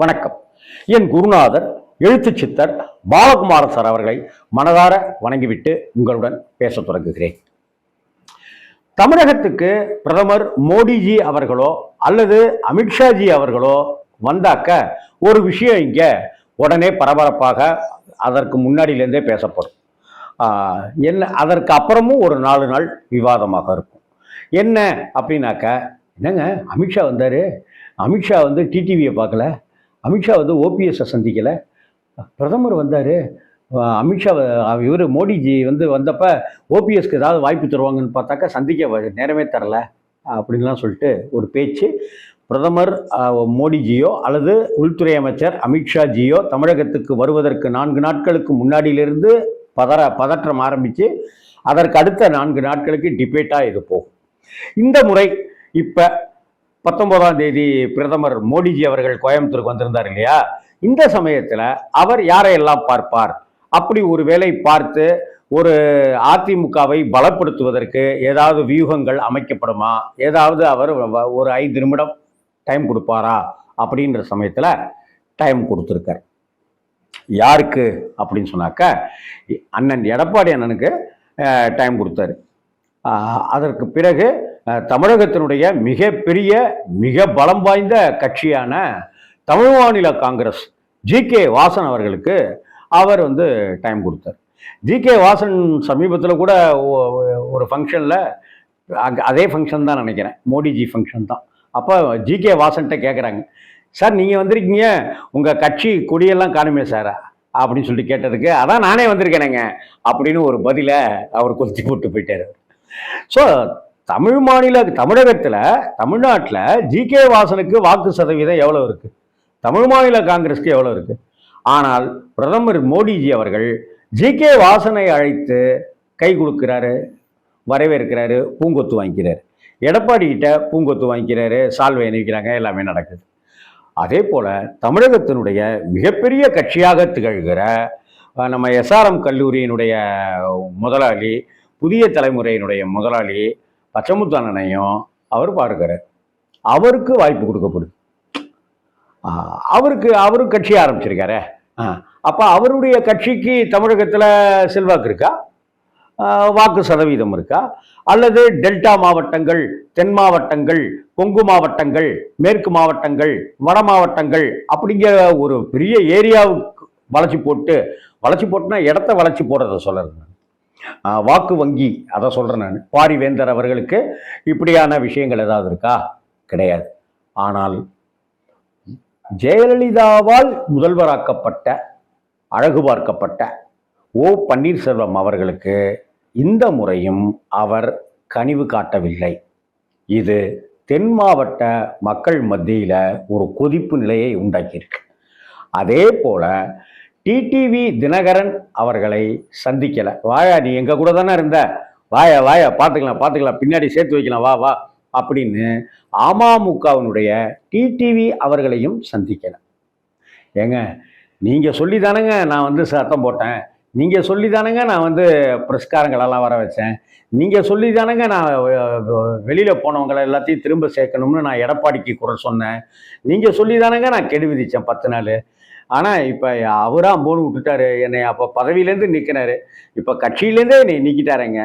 வணக்கம். என் குருநாதர் எழுத்து சித்தர் பாலகுமார சார் அவர்களை மனதார வணங்கிவிட்டு உங்களுடன் பேசத் தொடங்குகிறேன். தமிழகத்துக்கு பிரதமர் மோடிஜி அவர்களோ அல்லது அமித்ஷாஜி அவர்களோ வந்தாக்க ஒரு விஷயம் இங்கே உடனே பரபரப்பாக அதற்கு முன்னாடியிலேருந்தே பேசப்படும். என்ன அதற்கு அப்புறமும் ஒரு நாலு நாள் விவாதமாக இருக்கும். என்ன அப்படின்னாக்க என்னங்க அமித்ஷா வந்தார்? அமித்ஷா வந்து டிடிவியை பார்க்கல? அமித்ஷா வந்து ஓபிஎஸ்ஸை சந்திக்கலை. பிரதமர் வந்தார். அமித்ஷா இவர் மோடிஜி வந்து வந்தப்போ ஓபிஎஸ்க்கு ஏதாவது வாய்ப்பு தருவாங்கன்னு பார்த்தாக்கா சந்திக்க வ- நேரமே தரல அப்படின்லாம் சொல்லிட்டு ஒரு பேச்சு. பிரதமர் மோடிஜியோ அல்லது உள்துறை அமைச்சர் அமித்ஷா ஜியோ தமிழகத்துக்கு வருவதற்கு நான்கு நாட்களுக்கு முன்னாடியிலிருந்து பதற பதற்றம் ஆரம்பித்து அதற்கு அடுத்த நான்கு நாட்களுக்கு டிபேட்டாக இது போகும். இந்த முறை இப்போ பத்தொன்பதாம் தேதி பிரதமர் மோடிஜி அவர்கள் கோயம்புத்தூருக்கு வந்திருந்தார் இல்லையா? இந்த சமயத்தில் அவர் யாரையெல்லாம் பார்ப்பார்? அப்படி ஒரு வேளை பார்த்து ஒரு அதிமுகவை பலப்படுத்துவதற்கு ஏதாவது வியூகங்கள் அமைக்கப்படுமா? ஏதாவது அவர் வ- ஒரு ஐந்து நிமிடம் டைம் கொடுப்பாரா? அப்படின்ற சமயத்தில் டைம் கொடுத்துருக்கார். யாருக்கு? அப்படின்னு சொன்னாக்க அண்ணன் எடப்பாடி அண்ணனுக்கு டைம் கொடுத்தாரு. அதற்கு பிறகு தமிழகத்தினுடைய மிகப்பெரிய மிக பலம் வாய்ந்த கட்சியான தமிழ் மாநில காங்கிரஸ் ஜி கே வாசன் அவர்களுக்கு அவர் வந்து டைம் கொடுத்தார். ஜி கே வாசன் சமீபத்தில் கூட ஒரு ஃபங்க்ஷனில் அதே ஃபங்க்ஷன் தான் நினைக்கிறேன். மோடிஜி ஃபங்க்ஷன் தான். அப்போ ஜி கே வாசன்கிட்ட கேட்குறாங்க சார் நீங்கள் வந்திருக்கீங்க உங்கள் கட்சி கொடியெல்லாம் காணுமே சார் அப்படின்னு சொல்லிட்டு கேட்டதுக்கு அதான் நானே வந்திருக்கேனேங்க அப்படின்னு ஒரு பதிலை அவர் கொத்தி போட்டு போயிட்டார் ஸோ தமிழ் மாநில தமிழகத்தில் தமிழ்நாட்டில் ஜி கே வாசனுக்கு வாக்கு சதவீதம் எவ்வளோ இருக்குது தமிழ் மாநில காங்கிரஸ்க்கு எவ்வளோ இருக்குது ஆனால் பிரதமர் மோடிஜி அவர்கள் ஜி கே வாசனை அழைத்து கை கொடுக்குறாரு வரவேற்கிறாரு பூங்கொத்து வாங்கிக்கிறாரு. எடப்பாடி கிட்ட பூங்கொத்து வாங்கிக்கிறாரு சால்வை அணிவிக்கிறாங்க எல்லாமே நடக்குது. அதே போல் தமிழகத்தினுடைய மிகப்பெரிய கட்சியாக திகழ்கிற நம்ம எஸ்ஆர்எம் கல்லூரியினுடைய முதலாளி புதிய தலைமுறையினுடைய முதலாளி பச்சமுத்தானனையும் அவர் பார்க்கிறார் அவருக்கு வாய்ப்பு கொடுக்கப்படுது அவருக்கு அவரும் கட்சி ஆரம்பிச்சிருக்காரே. அப்போ அவருடைய கட்சிக்கு தமிழகத்தில் செல்வாக்கு இருக்கா? வாக்கு சதவீதம் இருக்கா? அல்லது டெல்டா மாவட்டங்கள் தென் மாவட்டங்கள் கொங்கு மாவட்டங்கள் மேற்கு மாவட்டங்கள் வட மாவட்டங்கள் அப்படிங்கிற ஒரு பெரிய ஏரியாவுக்கு வளர்ச்சி போட்டு வளைச்சி போட்டுனா இடத்த வளர்ச்சி போடுறத சொல்கிறது வாக்கு வங்கி அதை சொல்கிறேன் நான். பாரிவேந்தர் அவர்களுக்கு இப்படியான விஷயங்கள் ஏதாவது இருக்கா? கிடையாது. ஆனால் ஜெயலலிதாவால் முதல்வராக்கப்பட்ட அழகு பார்க்கப்பட்ட ஓ பன்னீர்செல்வம் அவர்களுக்கு இந்த முறையும் அவர் கனிவு காட்டவில்லை. இது தென் மாவட்ட மக்கள் மத்தியில் ஒரு கொதிப்பு நிலையை உண்டாக்கியிருக்கு. அதே போல டிடிவி தினகரன் அவர்களை சந்திக்கலை. வாயா நீ எங்கள் கூட தானே இருந்த? வாயா வாயா பார்த்துக்கலாம் பார்த்துக்கலாம் பின்னாடி சேர்த்து வைக்கலாம். வா வா அப்படின்னு அமமுகவினுடைய டிடிவி அவர்களையும் சந்திக்கலை. ஏங்க நீங்கள் சொல்லி தானேங்க நான் வந்து சத்தம் போட்டேன். நீங்கள் சொல்லி தானேங்க நான் வந்து பிரஸ்காரங்களெல்லாம் வர வச்சேன். நீங்கள் சொல்லி தானேங்க நான் வெளியில் போனவங்களை எல்லாத்தையும் திரும்ப சேர்க்கணும்னு நான் எடப்பாடிக்கு குரல் சொன்னேன். நீங்கள் சொல்லி தானேங்க நான் கெடு விதித்தேன் பத்து நாள். ஆனால் இப்போ அவராக அம்போன்னு விட்டுட்டாரு. என்னை அப்போ பதவியிலேருந்து நிற்கினாரு இப்போ கட்சியிலேருந்தே என்னை நீக்கிட்டாருங்க.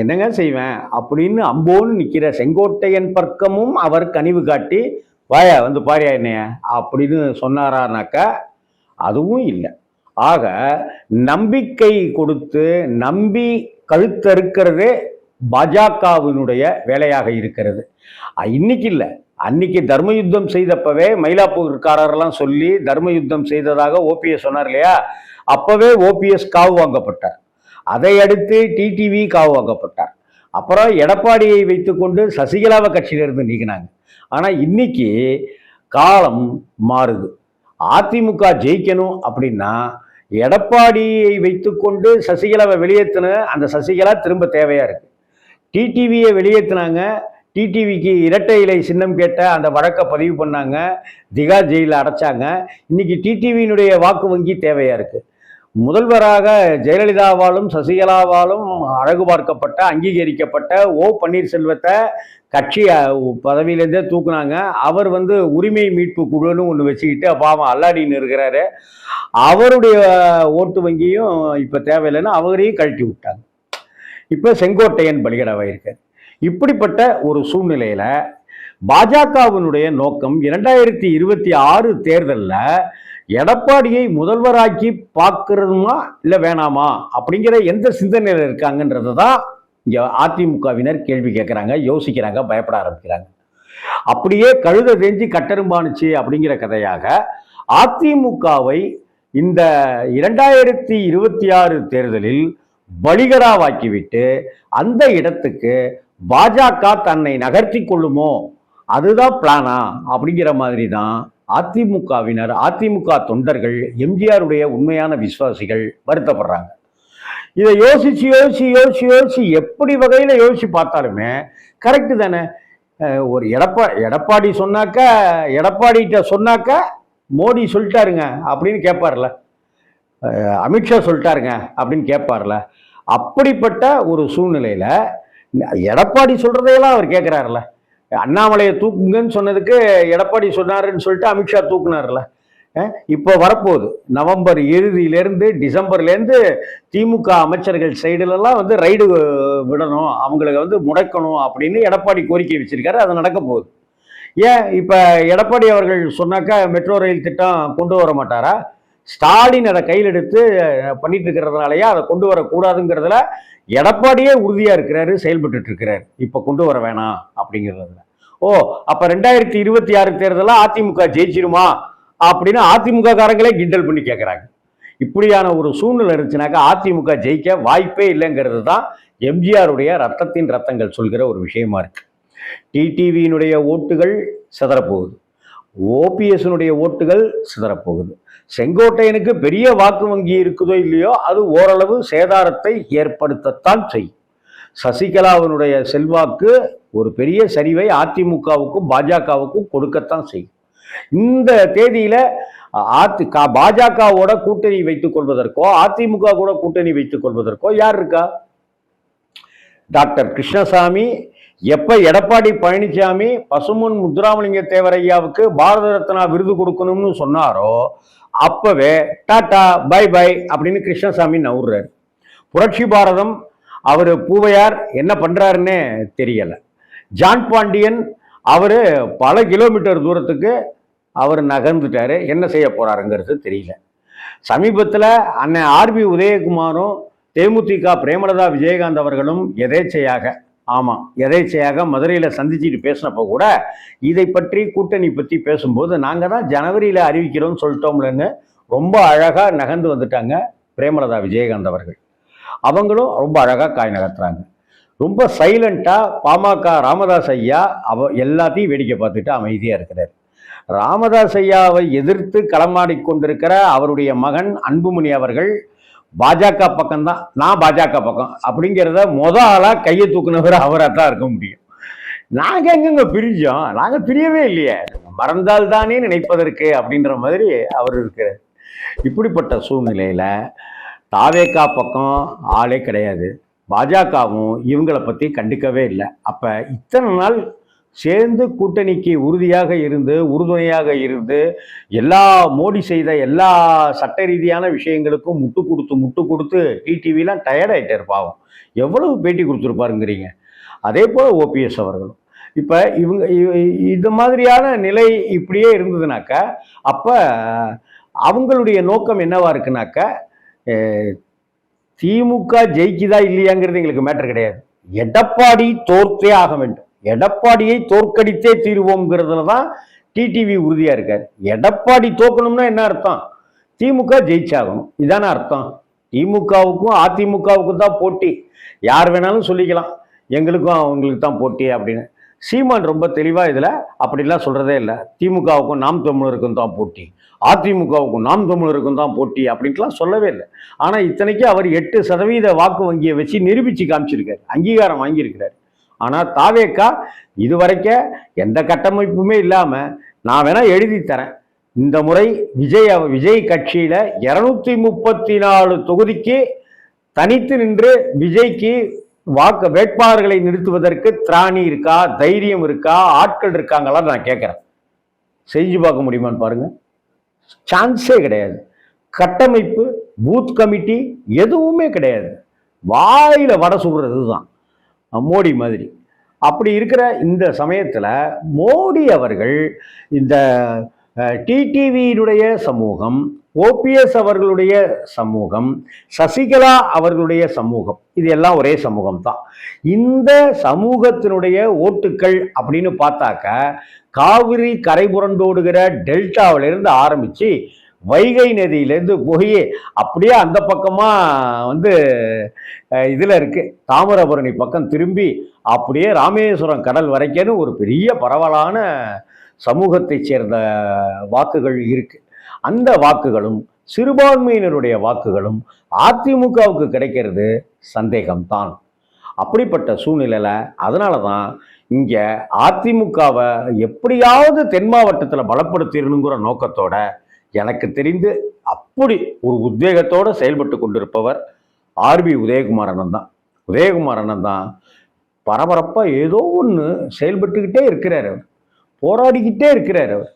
என்னங்க செய்வேன்? அப்படின்னு அம்போன்னு நிற்கிற செங்கோட்டையன் பக்கமும் அவர் கனிவு காட்டி வாயா வந்து பாரியா என்னைய? அப்படின்னு சொன்னாரானாக்கா அதுவும் இல்லை. ஆக நம்பிக்கை கொடுத்து நம்பி கழுத்தறுக்கிறதே பாஜகவினுடைய வேலையாக இருக்கிறது. இன்னைக்கு இல்லை. அன்னைக்கு தர்ம யுத்தம் செய்தப்பவே மயிலாப்பூர்காரர்லாம் சொல்லி தர்ம யுத்தம் செய்ததாக ஓபிஎஸ் சொன்னார் இல்லையா? அப்பவே ஓபிஎஸ் காவு வாங்கப்பட்டார். அதை அடுத்து டிடிவி காவு வாங்கப்பட்டார். அப்புறம் எடப்பாடியை வைத்துக்கொண்டு சசிகலாவை கட்சியிலிருந்து நீக்கினாங்க. ஆனால் இன்னைக்கு காலம் மாறுது. அதிமுக ஜெயிக்கணும் அப்படின்னா எடப்பாடியை வைத்துக்கொண்டு சசிகலாவை வெளியேற்றின அந்த சசிகலா திரும்ப தேவையாக இருக்குது டிடிவியை வெளியேற்றினாங்க டிடிவிக்கு இரட்டை இலை சின்னம் கேட்ட அந்த வழக்கை பதிவு பண்ணாங்க. திகார் ஜெயிலில் அடைச்சாங்க. இன்னைக்கு டிடிவியினுடைய வாக்கு வங்கி தேவையா இருக்கு? முதல்வராக ஜெயலலிதாவாலும் சசிகலாவாலும் அழகு பார்க்கப்பட்ட அங்கீகரிக்கப்பட்ட ஓ பன்னீர்செல்வத்தை கட்சி பதவியிலேருந்தே தூக்குனாங்க. அவர் வந்து உரிமை மீட்பு குழுன்னு ஒன்று வச்சுக்கிட்டு பாவம் அல்லாடின்னு இருக்கிறாரு. அவருடைய ஓட்டு வங்கியும் இப்போ தேவையில்லைன்னு அவரையும் கழட்டி விட்டாங்க. இப்போ செங்கோட்டையன் பலிகடாவாயிருக்கார். இப்படிப்பட்ட ஒரு சூழ்நிலையில பாஜகவினுடைய நோக்கம் இரண்டாயிரத்தி இருபத்தி ஆறு தேர்தலில் எடப்பாடியை முதல்வராக்கி பார்க்கறதுமா இல்லை வேணாமா அப்படிங்கிற எந்த சிந்தனையில் இருக்காங்கன்றது தான் இங்கே அதிமுகவினர் கேள்வி கேட்குறாங்க யோசிக்கிறாங்க பயப்பட ஆரம்பிக்கிறாங்க. அப்படியே கழுத தேஞ்சி கட்டெரும்பானுச்சு அப்படிங்கிற கதையாக அதிமுகவை இந்த இரண்டாயிரத்தி இருபத்தி ஆறு தேர்தலில் பலிகராவாக்கிவிட்டு அந்த இடத்துக்கு பாஜக தன்னை நகர்த்தி கொள்ளுமோ? அதுதான் பிளானா அப்படிங்கிற மாதிரி தான் அதிமுகவினர் அதிமுக தொண்டர்கள் எம்ஜிஆருடைய உண்மையான விசுவாசிகள் வருத்தப்படுறாங்க. இதை யோசிச்சு யோசிச்சு யோசிச்சு யோசிச்சு எப்படி வகையில் யோசிச்சு பார்த்தாலுமே கரெக்டு தானே. ஒரு எடப்பா எடப்பாடி சொன்னாக்க எடப்பாடிகிட்ட சொன்னாக்க மோடி சொல்லிட்டாருங்க அப்படின்னு கேட்பார்ல. அமித்ஷா சொல்லிட்டாருங்க அப்படின்னு கேட்பார்ல. அப்படிப்பட்ட ஒரு சூழ்நிலையில் எடப்பாடி சொல்றதையெல்லாம் அவர் கேட்குறாருல்ல அண்ணாமலையை தூக்குங்கன்னு சொன்னதுக்கு எடப்பாடி சொன்னாருன்னு சொல்லிட்டு அமித்ஷா தூக்குனார்ல இப்போ வரப்போகுது. நவம்பர் இறுதியிலேருந்து டிசம்பர்லேருந்து திமுக அமைச்சர்கள் சைடுலலாம் வந்து ரைடு விடணும் அவங்களுக்கு வந்து முடக்கணும் அப்படின்னு எடப்பாடி கோரிக்கை வச்சிருக்காரு. அது நடக்க போகுது. ஏன்? இப்போ எடப்பாடி அவர்கள் சொன்னாக்கா மெட்ரோ ரயில் திட்டம் கொண்டு வர மாட்டாரா? ஸ்டாலின் அதை கையில் எடுத்து பண்ணிட்டு இருக்கிறதுனாலயா? அதை கொண்டு வரக்கூடாதுங்கிறதுல எடப்பாடியே உறுதியாக இருக்கிறாரு செயல்பட்டு இருக்கிறாரு இப்போ கொண்டு வர வேணாம் அப்படிங்கிறதுல. ஓ அப்போ ரெண்டாயிரத்தி இருபத்தி ஆறு தேர்தலில் அதிமுக ஜெயிச்சிருமா அப்படின்னு அதிமுக காரங்களே கிண்டல் பண்ணி கேட்குறாங்க இப்படியான ஒரு சூழ்நிலை இருந்துச்சுனாக்கா அதிமுக ஜெயிக்க வாய்ப்பே இல்லைங்கிறது தான் எம்ஜிஆருடைய ரத்தத்தின் ரத்தங்கள் சொல்கிற ஒரு விஷயமா இருக்கு. டிடிவியினுடைய ஓட்டுகள் சிதறப்போகுது. ஓபிஎஸ்னுடைய ஓட்டுகள் சிதறப்போகுது. செங்கோட்டையனுக்கு பெரிய வாக்கு வங்கி இருக்குதோ இல்லையோ அது ஓரளவு சேதாரத்தை ஏற்படுத்தத்தான் செய்யும். சசிகலாவினுடைய செல்வாக்கு ஒரு பெரிய சரிவை அதிமுகவுக்கும் பாஜகவுக்கும் கொடுக்கத்தான் செய்யும். இந்த தேதியில அதி கா- பாஜகவோட கூட்டணி வைத்துக் கொள்வதற்கோ அதிமுக கூட கூட்டணி வைத்துக் கொள்வதற்கோ யார் இருக்கா? டாக்டர் கிருஷ்ணசாமி எப்ப எடப்பாடி பழனிசாமி பசுமன் முத்துராமலிங்க தேவரையாவுக்கு பாரத ரத்னா விருது கொடுக்கணும்னு சொன்னாரோ அப்பவே டாட்டா பை பை அப்படின்னு கிருஷ்ணசாமி நவுறாரு புரட்சி பாரதம் அவர் பூவையார் என்ன பண்ணுறாருன்னே தெரியலை. ஜான் பாண்டியன் அவர் பல கிலோமீட்டர் தூரத்துக்கு அவர் நகர்ந்துட்டாரு. என்ன செய்ய போகிறாருங்கிறது தெரியல. சமீபத்தில் அண்ணன் ஆர்பி உதயகுமாரும் தேமுதிக பிரேமலதா விஜயகாந்த் அவர்களும் எதேச்சையாக ஆமாம் எதேச்சையாக மதுரையில் சந்திச்சுட்டு பேசினப்போ கூட இதை பற்றி கூட்டணி பற்றி பேசும்போது நாங்கள் தான் ஜனவரியில் அறிவிக்கிறோம்னு சொல்லிட்டோம்லன்னு ரொம்ப அழகாக நகர்ந்து வந்துட்டாங்க பிரேமலதா விஜயகாந்த் அவர்கள். அவங்களும் ரொம்ப அழகாக காய் நகர்த்துறாங்க. ரொம்ப சைலண்ட்டாக பாமக ராமதாஸ் ஐயா அவ எல்லாத்தையும் வேடிக்கை பார்த்துட்டு அமைதியாக இருக்கிறார். ராமதாஸ் ஐயாவை எதிர்த்து களமாடி கொண்டிருக்கிற அவருடைய மகன் அன்புமணி அவர்கள் பாஜக பக்கம்தான் நான் பாஜக பக்கம். அப்படிங்கிறத முத ஆளாக கையை தூக்குனவர் அவராக தான் இருக்க முடியும். நாங்கள் எங்கெங்க பிரிஞ்சோம்? நாங்கள் பிரியவே இல்லையே. மறந்தால் தானே நினைப்பதற்கு அப்படின்ற மாதிரி அவர் இருக்கிறார். இப்படிப்பட்ட சூழ்நிலையில் தாவேக்கா பக்கம் ஆளே கிடையாது. பாஜகவும் இவங்களை பற்றி கண்டுக்கவே இல்லை. அப்போ இத்தனை நாள் சேர்ந்து கூட்டணிக்கு உறுதியாக இருந்து உறுதுணையாக இருந்து எல்லா மோடி செய்த எல்லா சட்ட ரீதியான விஷயங்களுக்கும் முட்டு கொடுத்து முட்டு கொடுத்து டிடிவிலாம் டயர்ட் இருப்பாவும் பாவம். எவ்வளவு பேட்டி கொடுத்துருப்பாருங்கிறீங்க. அதே போல் ஓபிஎஸ் அவர்களும். இப்போ இவங்க இது மாதிரியான நிலை இப்படியே இருந்ததுனாக்க அப்போ அவங்களுடைய நோக்கம் என்னவா இருக்குனாக்க திமுக ஜெயிக்குதா இல்லையாங்கிறது எங்களுக்கு மேட்டர் கிடையாது. எடப்பாடி தோற்றே ஆக வேண்டும். எடப்பாடியை தோற்கடித்தே தீர்வோங்கிறதுல தான் டிடிவி உறுதியா இருக்கார். எடப்பாடி தோக்கணும்னா என்ன அர்த்தம்? திமுக ஜெயிச்சாகணும். இதானே அர்த்தம். திமுகவுக்கும் அதிமுகவுக்கும் தான் போட்டி. யார் வேணாலும் சொல்லிக்கலாம். எங்களுக்கும் அவங்களுக்கு தான் போட்டி அப்படின்னு. சீமான் ரொம்ப தெளிவாக இதில் அப்படிலாம் சொல்கிறதே இல்லை. திமுகவுக்கும் நாம் தமிழருக்கும் தான் போட்டி. அதிமுகவுக்கும் நாம் தமிழருக்கும் தான் போட்டி அப்படின்ட்டுலாம் சொல்லவே இல்லை. ஆனால் இத்தனைக்கும் அவர் எட்டு சதவீத வாக்கு வங்கியை வச்சு நிரூபித்து காமிச்சிருக்காரு. அங்கீகாரம் வாங்கியிருக்கிறார். ஆனால் தாவேக்கா இதுவரைக்கும் எந்த கட்டமைப்புமே இல்லாமல் நான் வேணால் எழுதி தரேன். இந்த முறை விஜய் அவ- விஜய் கட்சியில் இரநூத்தி முப்பத்தி நாலு தொகுதிக்கு தனித்து நின்று விஜய்க்கு வாக்கு வேட்பாளர்களை நிறுத்துவதற்கு திராணி இருக்கா தைரியம் இருக்கா ஆட்கள் இருக்காங்களா நான் கேட்குறேன். செஞ்சு பார்க்க முடியுமான்னு பாருங்கள் சான்ஸே கிடையாது. கட்டமைப்பு பூத் கமிட்டி எதுவுமே கிடையாது. வாயில் வடை சுடுறது தான் மோடி மாதிரி. அப்படி இருக்கிற இந்த சமயத்தில் மோடி அவர்கள் இந்த டிடிவியினுடைய சமூகம் ஓபிஎஸ் அவர்களுடைய சமூகம் சசிகலா அவர்களுடைய சமூகம் இது எல்லாம் ஒரே சமூகம் தான் இந்த சமூகத்தினுடைய ஓட்டுக்கள் அப்படின்னு பார்த்தாக்க காவிரி கரை புரண்டோடுகிற டெல்டாவிலிருந்து ஆரம்பித்து வைகை நதியிலேருந்து போய் அப்படியே அந்த பக்கமாக வந்து இதில் இருக்குது தாமிரபரணி பக்கம் திரும்பி அப்படியே ராமேஸ்வரம் கடல் வரைக்கும் ஒரு பெரிய பரவலான சமூகத்தைச் சேர்ந்த வாக்குகள் இருக்குது அந்த வாக்குகளும் சிறுபான்மையினருடைய வாக்குகளும் அதிமுகவுக்கு கிடைக்கிறது சந்தேகம்தான். அப்படிப்பட்ட சூழ்நிலையில் அதனால தான் இங்கே அதிமுகவை எப்படியாவது தென் மாவட்டத்தில் பலப்படுத்திடணுங்கிற நோக்கத்தோட எனக்கு தெரிந்து அப்படி ஒரு உத்வேகத்தோடு செயல்பட்டு கொண்டிருப்பவர் ஆர்பி உதயகுமார் அண்ணன் தான். உதயகுமார் அண்ணன் தான் பரபரப்பாக ஏதோ ஒன்று செயல்பட்டுக்கிட்டே இருக்கிறார் அவர். போராடிக்கிட்டே இருக்கிறார் அவர்.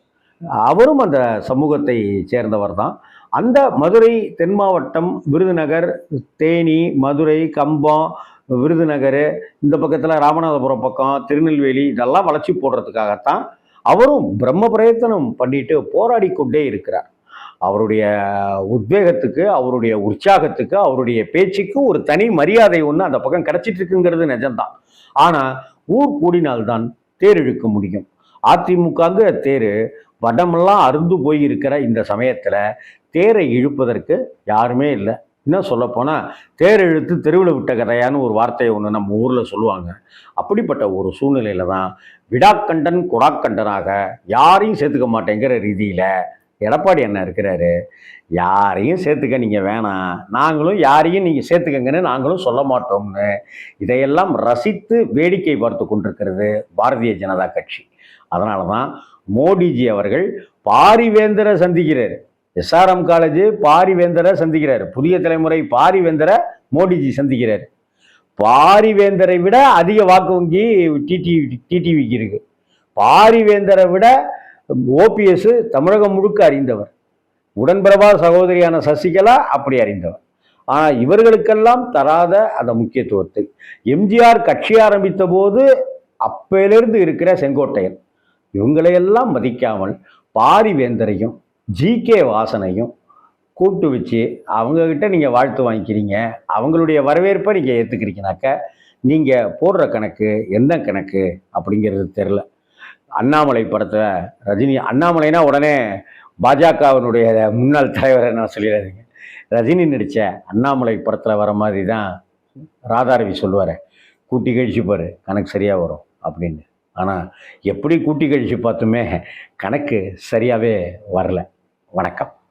அவரும் அந்த சமூகத்தை சேர்ந்தவர் தான். அந்த மதுரை தென் மாவட்டம் விருதுநகர் தேனி மதுரை கம்பம் விருதுநகர் இந்த பக்கத்தில் ராமநாதபுரம் பக்கம் திருநெல்வேலி இதெல்லாம் வளர்ச்சி போடுறதுக்காகத்தான் அவரும் பிரம்ம பிரயத்தனம் பண்ணிட்டு போராடி கொண்டே இருக்கிறார். அவருடைய உத்வேகத்துக்கு அவருடைய உற்சாகத்துக்கு அவருடைய பேச்சுக்கு ஒரு தனி மரியாதை ஒன்று அந்த பக்கம் கிடைச்சிட்டு இருக்குங்கிறது நிஜம்தான். ஆனால் ஊர் கூடினால்தான் தேர் இழுக்க முடியும். அதிமுகங்கிற தேர் வடமெல்லாம் அருந்து போய் இருக்கிற இந்த சமயத்தில் தேரை இழுப்பதற்கு யாருமே இல்லை. இன்னும் சொல்லப்போனால் தேரெழுத்து தெருவில் விட்ட கதையான்னு ஒரு வார்த்தையை ஒன்று நம்ம ஊரில் சொல்லுவாங்க. அப்படிப்பட்ட ஒரு சூழ்நிலையில் தான் விடாக்கண்டன் குடாக்கண்டனாக யாரையும் சேர்த்துக்க மாட்டேங்கிற ரீதியில் எடப்பாடி என்ன இருக்கிறாரு. யாரையும் சேர்த்துக்க நீங்கள் வேணாம். நாங்களும் யாரையும் நீங்கள் சேர்த்துக்கங்கன்னு நாங்களும் சொல்ல மாட்டோம்னு இதையெல்லாம் ரசித்து வேடிக்கை பார்த்து கொண்டிருக்கிறது பாரதிய ஜனதா கட்சி. அதனால தான் மோடிஜி அவர்கள் பாரிவேந்தரை சந்திக்கிறார். எஸ்ஆர்எம் காலேஜ் பாரிவேந்தரை சந்திக்கிறார். புதிய தலைமுறை பாரிவேந்தரை மோடிஜி சந்திக்கிறார். பாரிவேந்தரை விட அதிக வாக்கு வங்கி டிடிவி டிடிவிக்கு இருக்கு. பாரிவேந்தரை விட ஓபிஎஸ் தமிழகம் முழுக்க அறிந்தவர். உடன்பிறவா சகோதரியான சசிகலா அப்படி அறிந்தவர். ஆனால் இவர்களுக்கெல்லாம் தராத அந்த முக்கியத்துவத்தை. எம்ஜிஆர் கட்சி ஆரம்பித்த போது அப்பையிலிருந்து இருக்கிற செங்கோட்டையன். இவங்களையெல்லாம் மதிக்காமல் பாரிவேந்தரையும் ஜிகே வாசனையும் கூட்டு வச்சு அவங்கக்கிட்ட நீங்கள் வாழ்த்து வாங்கிக்கிறீங்க. அவங்களுடைய வரவேற்பை நீங்கள் ஏற்றுக்கிறீங்கனாக்க நீங்கள் போடுற கணக்கு எந்த கணக்கு அப்படிங்கிறது தெரில அண்ணாமலை படத்தில் ரஜினி அண்ணாமலைனா உடனே பாஜகவினுடைய முன்னாள் தலைவரை நான் சொல்லிடாதீங்க. ரஜினி நடித்த அண்ணாமலை படத்தில் வர மாதிரி தான் ராதாரவி சொல்லுவார். கூட்டி கழிச்சுப்பார் கணக்கு சரியாக வரும் அப்படின்னு. ஆனால் எப்படி கூட்டி கழிச்சு பார்த்துமே கணக்கு சரியாகவே வரல. வணக்கம்.